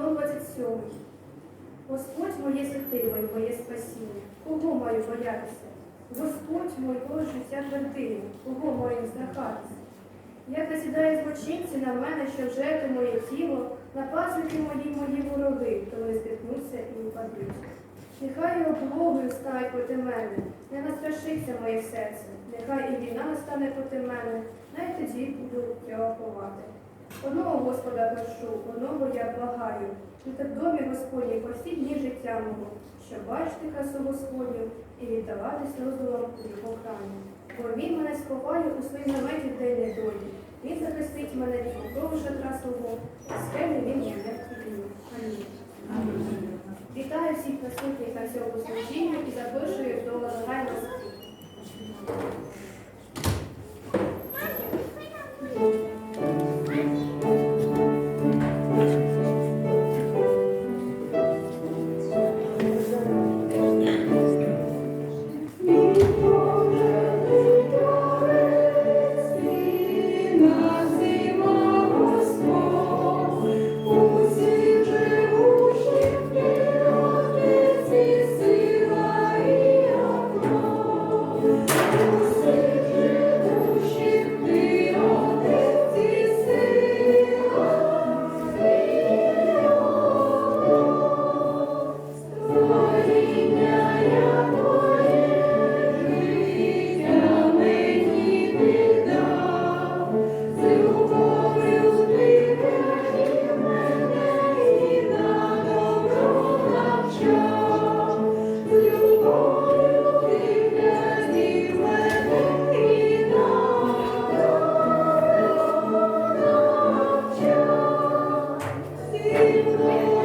Псалом 27. Господь моє святило і моє спасіння. Кого маю боятися? Господь мого життя твердиня, кого маю страхатися? Як насідає злочинці на мене, що вжерти моє тіло, на пасики мої мої вороги, то не збітнуться і упадуть. Нехай облогою стануть проти мене, не настрашиться моє серце, нехай і війна настане проти мене, навіть тоді буду його ховати. Одного Господа прошу, одного я благаю, жити в домі Господній по всі дні життя мого, щоб бачити красу Господню і віддаватись роздумам у його храмі. Бо він мене сховає у своїй наметі в день недолі. Він захистить мене від лукого шатра свого, а скелі він мене вкріє. Амінь. Вітаю всіх присутніх на цьому служінні і запрошую до загального livro.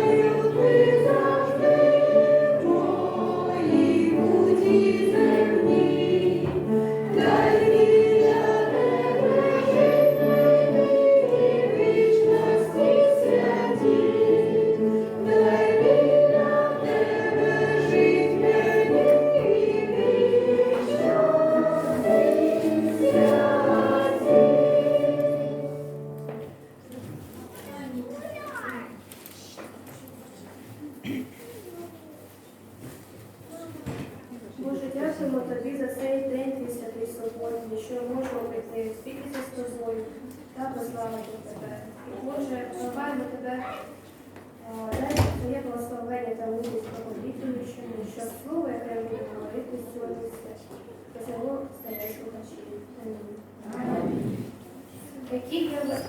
Дякуємо тобі за цей день твій святий що можемо прийти спітися з тобою та прославити тебе. Боже, прохаємо тебе, а, дай своє благословення та мудрість проповідуючому, щоб слово, яке ми говорити сьогодні,